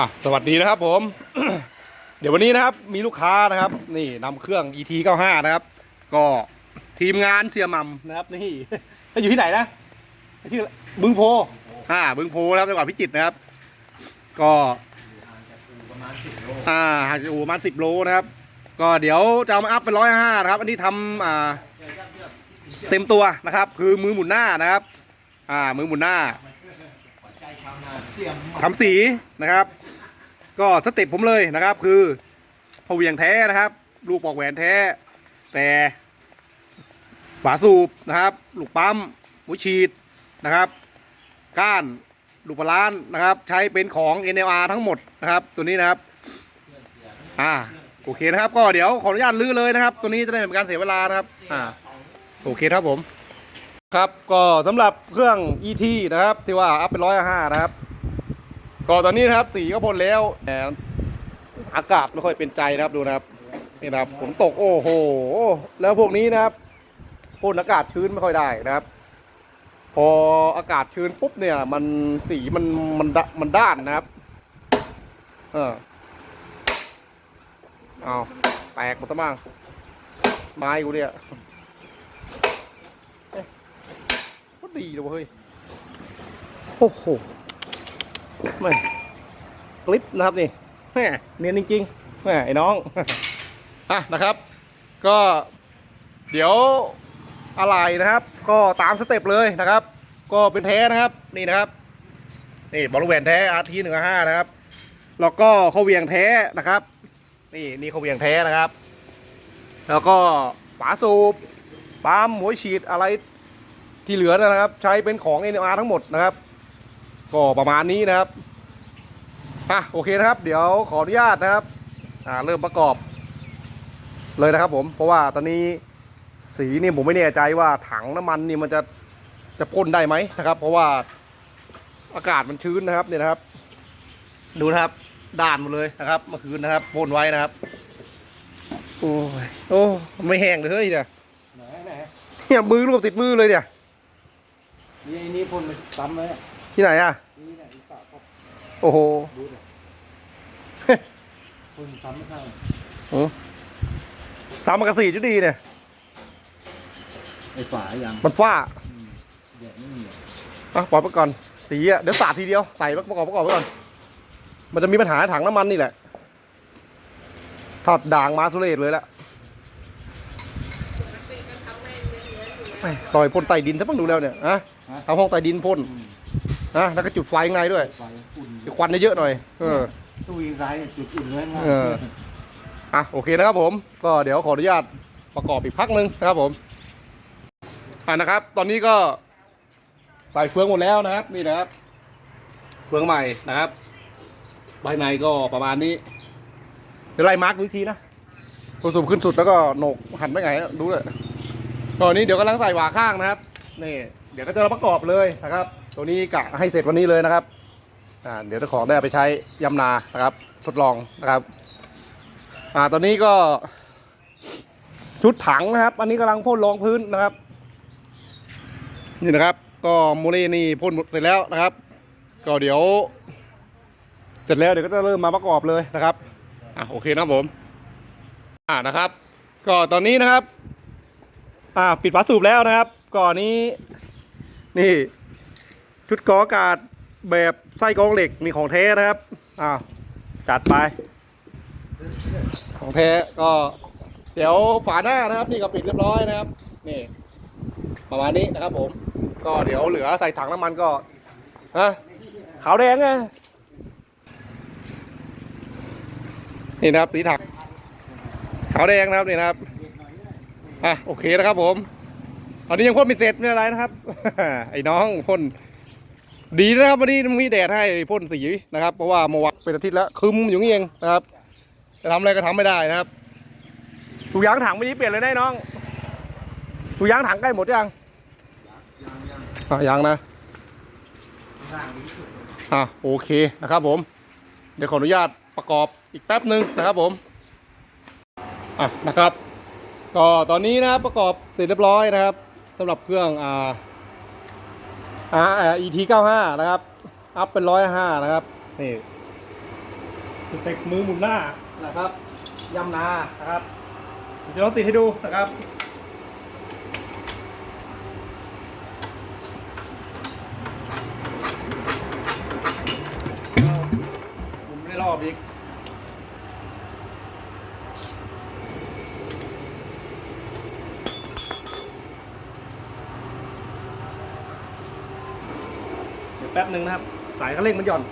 อะสวัสดีนะครับผม เดี๋ยววันนี้นะครับมีลูกค้านะครับ นี่นำเครื่อง ET 95นะครับ ก็ทีมงานเสียหมัมนะครับนี่อยู่ที่ไหนนะชื่อบึงโพอ่าบึงโพนะครับจังหวัดพิจิตรนะครับ ก็อ่าห่างจากอู่ประมาณสิบโลนะครับ ก็เดี๋ยวจะเอามาอัพเป็นร้อยห้านะครับ อันนี้ทำอ่าเต็มตัวนะครับ คือมือหมุนหน้านะครับ อ่ามือหมุนหน้า ทำสีนะครับ ก็สเต็ปผมเลยนะครับ คือพอเวียงแท้นะครับ ลูกปอกแหวนแท้ แต่ฝาสูบนะครับลูกปั๊มหัวฉีดนะครับ ก้านลูกปลาล้านนะครับ ใช้เป็นของ NLR ทั้งหมดนะครับ ตัวนี้นะครับ อ่าโอเคนะครับ ก็เดี๋ยวขออนุญาตลื้อเลยนะครับ ตัวนี้จะได้เป็นการเสียเวลานะครับ อ่า โอเคครับผม ครับก็สำหรับเครื่อง ET นะครับ ที่ว่าอัพเป็นร้อยห้านะครับ ก็ตอนนี้นะครับสีก็พ่นแล้วแต่อากาศไม่ค่อยเป็นใจนะครับดูนะครับนี่นะครับฝนตกโอ้โหแล้วพวกนี้นะครับพ่นอากาศชื้นไม่ค่อยได้นะครับ พออากาศชื้นปุ๊บเนี่ย มันสีมันมันดะมันด้านนะครับ เออเอาแตกหมดทั้งบ้างไม้กูเนี่ยเอ๊ะก็ ดีเลยเว้ยเฮ้ย โอ้โหไม่คลิปนะครับนี่แหมเนียนจริงๆแหมไอ้น้องอะนะครับ ก็ เดี๋ยวอะไรนะครับ ก็ตามสเต็ปเลยนะครับ ก็เป็นแท้นะครับนี่นะครับนี่บอลลูนแหวนแท้อาร์ทีหนึ่งห้านะครับแล้วก็เขาเหวียงแท้นะครับ นี่นี่เขาเหวียงแท้นะครับ แล้วก็ฝาสูบปั๊มหัวฉีดอะไร ที่เหลือนะครับ ใช้เป็นของ NR ทั้งหมดนะครับ ก็ประมาณนี้นะครับอะโอเคนะครับ เดี๋ยวขออนุญาตนะครับอ่าเริ่มประกอบ เลยนะครับผมเพราะว่าตอนนี้สีนี่ผมไม่แน่ใจว่าถังน้ำมันนี่มันจะจะพ่นได้ไหมนะครับ เพราะว่าอากาศมันชื้นนะครับเนี่ยนะครับ ดูนะครับด่านหมดเลยนะครับเมื่อคืนนะครับพ่นไว้นะครับ โอ้ยโอ้ไม่แห้งเลยเฮ้ยเนี่ยไหนไหนเนี่ยมือรวบติดมือเลยเนี่ย นี่ไอ้นี่พ่นมาซ้ำไว้อะที่ไหนอะนี่เนี่ยอีกฝาก็โอ้โหดูเลยพ่นซ้ำไม่ใช่อืมตามมากระสีจุดดีเนี่ย ไอ้ฝายังมันฝ้าอืมแดดไม่มีอะอะปล่อยไปก่อนสีอะเดี๋ยวสาดทีเดียวใส่ประกอบประกอบไว้ก่อน มันจะมีปัญหาถังน้ำมันนี่แหละถอดด่างมาสุเรศเลยแหละแหม่ต่อยพ่นใต้ดินซะบ้างดูแล้วเนี่ยอะ ฮะเอาห้องใต้ดินพ่นอืมนะแล้วก็จุดไฟข้างในด้วยไฟอุ่นให้ควันเยอะๆหน่อย เออ ตู้ยิงซ้ายเนี่ยจุดอุ่นเลยนะเออ อะโอเคนะครับผมก็เดี๋ยวขออนุญาตประกอบอีกพักหนึ่งนะครับผมอะนะครับ ตอนนี้ก็ใส่เฟืองหมดแล้วนะครับ นี่นะครับ เฟืองใหม่นะครับใบในก็ประมาณนี้เดี๋ยวไล่มาร์กดูอีกทีนะตัวสูบขึ้นสุดแล้วก็โหนกหันไปไหนดูเลยตอนนี้เดี๋ยวกำลังใส่หวาข้างนะครับนี่ เดี๋ยวก็จะประกอบเลยนะครับ ตัวนี้กะให้เสร็จวันนี้เลยนะครับอ่าเดี๋ยวเจ้าของได้ไปใช้ยำนานะครับทดลองนะครับอ่าตอนนี้ก็ ชุดถังนะครับ อันนี้กำลังพ่นรองพื้นนะครับ นี่นะครับ ก็โมเลนี่พ่นเสร็จแล้วนะครับ ก็เดี๋ยว เสร็จแล้วเดี๋ยวก็จะเริ่มมาประกอบเลยนะครับอะโอเคนะผมอ่านะครับ ก็ตอนนี้นะครับ อ่าปิดฝาสูบแล้วนะครับ ก่อนนี้ นี่ ชุดกออากาศแบบไส้กองเหล็กนี่ของแท้นะครับอ่าจัดไป ของแท้ก็ เดี๋ยวฝาหน้านะครับ นี่ก็ปิดเรียบร้อยนะครับ นี่ ประมาณนี้นะครับ ผม ก็เดี๋ยวเหลือใส่ถังน้ำมันก็ฮะขาวแดงไงนี่นะครับสีถังขาวแดงนะครับนี่นะครับอะโอเคนะครับผม อนนี้ยังพ่นไม่เสร็จไม่เป็นไรนะครับ ไอ้น้องพ่นดีนะครับวันนี้มีแดดให้พ่นสีนะครับ เพราะว่าเมื่อวานเป็นอาทิตย์แล้วคึมอยู่นี่เองนะครับจะทำอะไรก็ทำไม่ได้นะครับถูกยางถังไม่นี้เปลี่ยนเลยได้น้องถูกยางถังใกล้หมดยังยังยังอะยังนะสร้างนี้สุดอะโอเคนะครับผม เดี๋ยวขออนุญาตประกอบอีกแป๊บหนึ่งนะครับผมอะนะครับ ก็ตอนนี้นะครับประกอบเสร็จเรียบร้อยนะครับ สำหรับเครื่องอ่าอ่าอีทีเก้าห้านะครับ อัพเป็นร้อยห้านะครับนี่สเต็กมือหมุนหน้านะครับยำนานะครับเดี๋ยวเราติดให้ดูนะครับ แป๊บหนึ่งนะครับ สายเขาเร่งมันหย่อน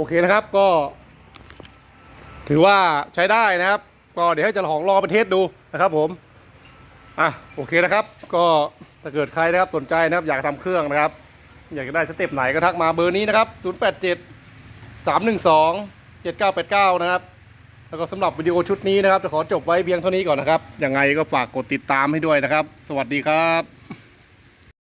โอเคนะครับก็ ถือว่าใช้ได้นะครับ ก็เดี๋ยวให้จะของรอไปเทสดูนะครับผมอะโอเคนะครับ ก็ถ้าเกิดใครนะครับสนใจนะครับ อยากทำเครื่องนะครับ อยากจะได้สเต็ปไหนก็ทักมาเบอร์นี้นะครับ 087 312 7989 นะครับ แล้วก็สำหรับวิดีโอชุดนี้นะครับ จะขอจบไว้เพียงเท่านี้ก่อนนะครับ ยังไงก็ฝากกดติดตามให้ด้วยนะครับ สวัสดีครับ